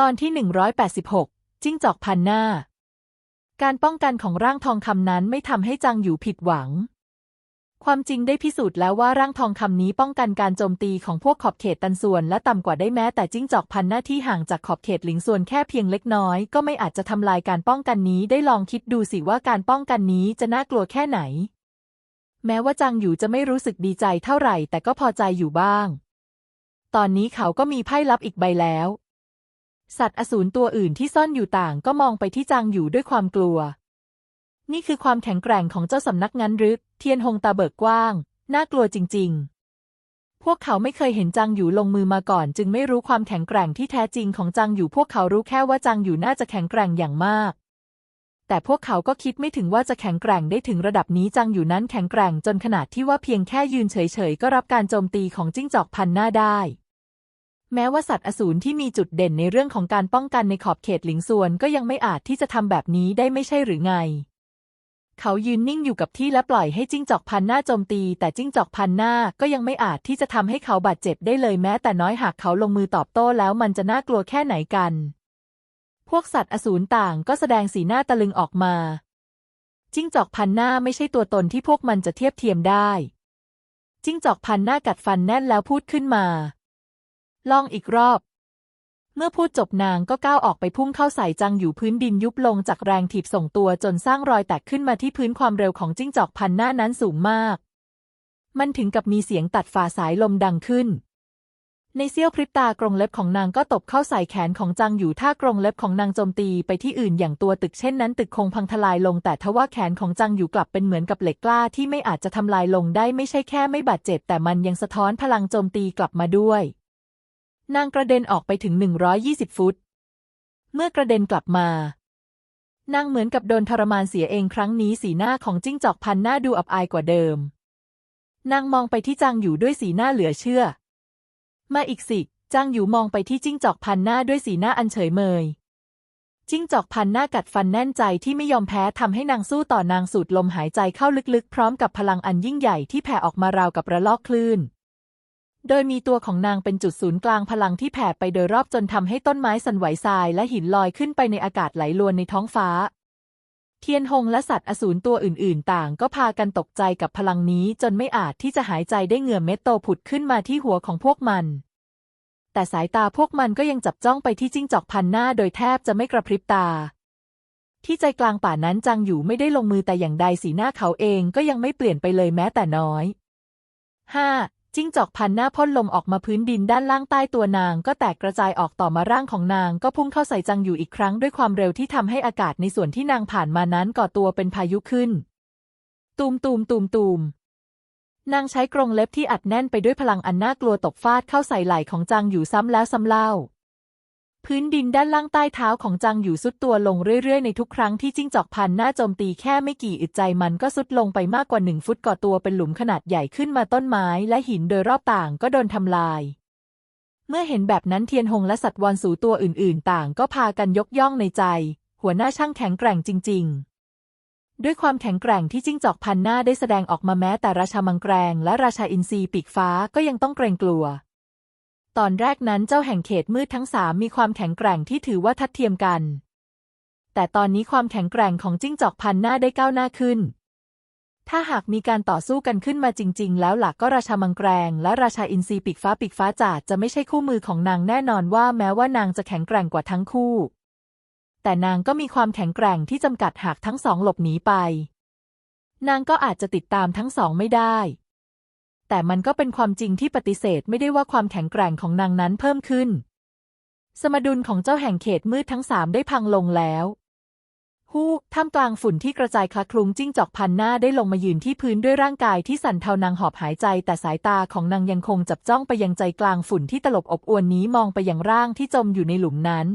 ตอนที่ 186 จิ้งจอกพันหน้า การป้องกันของร่างทองคำนั้นไม่ทำให้จางอยู่ผิดหวัง ความจริงได้พิสูจน์แล้วว่าร่างทองคำนี้ป้องกันการโจมตีของพวกขอบเขตตันส่วน และต่ำกว่าได้แม้แต่จิ้งจอกพันหน้าที่ห่างจากขอบเขตหลิงส่วนแค่เพียงเล็กน้อย ก็ไม่อาจจะทำลายการป้องกันนี้ได้ลองคิดดูสิว่าการป้องกันนี้จะน่ากลัวแค่ไหน แม้ว่าจางอยู่จะไม่รู้สึกดีใจเท่าไหร่ แต่ก็พอใจอยู่บ้าง ตอนนี้เขาก็มีไพ่ลับอีกใบแล้ว สัตว์อสูรตัวอื่นที่ซ่อนอยู่ต่างก็มองไปที่จางอยู่ด้วยความกลัว นี่คือความแข็งแกร่งของเจ้าสำนักงั้นหรือเทียนหงตาเบิกกว้าง น่ากลัวจริง ๆ พวกเขาไม่เคยเห็นจางอยู่ลงมือมาก่อน จึงไม่รู้ความแข็งแกร่งที่แท้จริงของจางอยู่พวกเขารู้แค่ว่าจางอยู่น่าจะแข็งแกร่งอย่างมาก แต่พวกเขาก็คิดไม่ถึงว่าจะแข็งแกร่งได้ถึงระดับนี้จางอยู่นั้นแข็งแกร่งจนขนาดที่ว่าเพียงแค่ยืนเฉยๆก็รับการโจมตีของจิ้งจอกพันหน้าได้ แม้ว่าสัตว์อสูรที่มีจุดเด่นในเรื่องของการป้องกันในขอบเขตหลิงส่วนก็ยังไม่อาจที่จะทำแบบนี้ได้ไม่ใช่หรือไง เขายืนนิ่งอยู่กับที่และปล่อยให้จิ้งจอกพันหน้าโจมตี แต่จิ้งจอกพันหน้าก็ยังไม่อาจที่จะทำให้เขาบาดเจ็บได้เลยแม้แต่น้อยหากเขาลงมือตอบโต้แล้วมันจะน่ากลัวแค่ไหนกัน พวกสัตว์อสูรต่างก็แสดงสีหน้าตะลึงออกมา จิ้งจอกพันหน้าไม่ใช่ตัวตนที่พวกมันจะเทียบเทียมได้ จิ้งจอกพันหน้ากัดฟันแน่นแล้วพูดขึ้นมา ลองอีกรอบ เมื่อพูดจบนางก็ก้าวออกไปพุ่งเข้าใส่จังอยู่พื้นดินยุบลงจากแรงถีบส่งตัวจนสร้างรอยแตกขึ้นมาที่พื้นความเร็วของจิ้งจอกพันหน้านั้นสูงมาก มันถึงกับมีเสียงตัดฝ่าสายลมดังขึ้นในเสี้ยวพริบตากรงเล็บของนางก็ตบเข้าใส่แขนของจังอยู่ถ้ากรงเล็บของนางโจมตีไปที่อื่นอย่างตัวตึกเช่นนั้นตึกคงพังทลายลงแต่ทว่าแขนของจังอยู่กลับเป็นเหมือนกับเหล็กกล้าที่ไม่อาจจะทำลายลงได้ไม่ใช่แค่ไม่บาดเจ็บแต่มันยังสะท้อนพลังโจมตีกลับมาด้วย นางกระเด็นออกไปถึง 120 ฟุต เมื่อกระเด็นกลับมา นางเหมือนกับโดนทรมานเสียเองครั้งนี้สีหน้าของจิ้งจอกพันหน้าดูอับอายกว่าเดิม นางมองไปที่จางอยู่ด้วยสีหน้าเหลือเชื่อ มาอีกสิจางอยู่มองไปที่จิ้งจอกพันหน้าด้วยสีหน้าอันเฉยเมย จิ้งจอกพันหน้ากัดฟันแน่นใจที่ไม่ยอมแพ้ทำให้นางสู้ต่อนางสูดลมหายใจเข้าลึกๆ พร้อมกับพลังอันยิ่งใหญ่ที่แผ่ออกมาราวกับระลอกคลื่น โดยมีตัวของนางเป็นจุดศูนย์กลางพลังที่แผ่ไปโดยรอบจนทำให้ต้นไม้สั่นไหวทรายและหินลอยขึ้นไปในอากาศไหลลวนในท้องฟ้า เทียนหงและสัตว์อสูรตัวอื่นๆ ต่างก็พากันตกใจกับพลังนี้จนไม่อาจที่จะหายใจได้เหงื่อเม็ดโตผุดขึ้นมาที่หัวของพวกมัน แต่สายตาพวกมันก็ยังจับจ้องไปที่จิ้งจอกพันหน้าโดยแทบจะไม่กระพริบตา ที่ใจกลางป่านั้นจังอยู่ไม่ได้ลงมือแต่อย่างใดสีหน้าเขาเองก็ยังไม่เปลี่ยนไปเลยแม้แต่น้อยห้า จิ้งจอกพันหน้าพ่นลมออกมาพื้นดินด้านล่างใต้ตัวนางก็แตกกระจายออกต่อมาร่างของนางก็พุ่งเข้าใส่จังอยู่อีกครั้งด้วยความเร็วที่ทำให้อากาศในส่วนที่นางผ่านมานั้นก่อตัวเป็นพายุขึ้น ตูมตูมตูมตูมนางใช้กรงเล็บที่อัดแน่นไปด้วยพลังอันน่ากลัวตกฟาดเข้าใส่ไหล่ของจังอยู่ซ้ำแล้วซ้ำเล่า พื้นดินด้านล่างใต้เท้าของจางอยู่สุดตัวลงเรื่อยๆ ในทุกครั้งที่จิ้งจอกพันหน้าโจมตีแค่ไม่กี่อึดใจมันก็สุดลงไปมากกว่าหนึ่งฟุตก่อตัวเป็นหลุมขนาดใหญ่ขึ้นมาต้นไม้และหินโดยรอบต่างก็โดนทำลาย เมื่อเห็นแบบนั้นเทียนหงและสัตว์วอนสูตัวอื่นๆ ต่างก็พากันยกย่องในใจ หัวหน้าช่างแข็งแกร่งจริง ๆด้วยความแข็งแกร่งที่จิ้งจอกพันหน้าได้แสดงออกมาแม้แต่ราชามังแกรงและราชาอินทรีปีกฟ้าก็ยังต้องเกรงกลัว ตอนแรกนั้นเจ้าแห่งเขตมืดทั้งสามมีความแข็งแกร่งที่ถือว่าทัดเทียมกัน แต่ตอนนี้ความแข็งแกร่งของจิ้งจอกพันหน้าได้ก้าวหน้าขึ้น ถ้าหากมีการต่อสู้กันขึ้นมาจริง ๆ แล้วหลักก็ราชามังแกรงและราชาอินทรีปีกฟ้าปีกฟ้าจาดจะไม่ใช่คู่มือของนางแน่นอนว่าแม้ว่านางจะแข็งแกร่งกว่าทั้งคู่ แต่นางก็มีความแข็งแกร่งที่จำกัดหากทั้งสองหลบหนีไป นางก็อาจจะติดตามทั้งสองไม่ได้ แต่มันก็เป็นความจริงที่ปฏิเสธไม่ได้ว่าความแข็งแกร่งของนางนั้นเพิ่มขึ้น สมดุลของเจ้าแห่งเขตมืดทั้งสามได้พังลงแล้วฮู้ท่ามกลางฝุ่นที่กระจายคละคลุ้งจิ้งจอกพันหน้าได้ลงมายืนที่พื้นด้วยร่างกายที่สั่นเทานางหอบหายใจ แต่สายตาของนางยังคงจับจ้องไปยังใจกลางฝุ่นที่ตลบอบอวนนี้มองไปยังร่างที่จมอยู่ในหลุมนั้น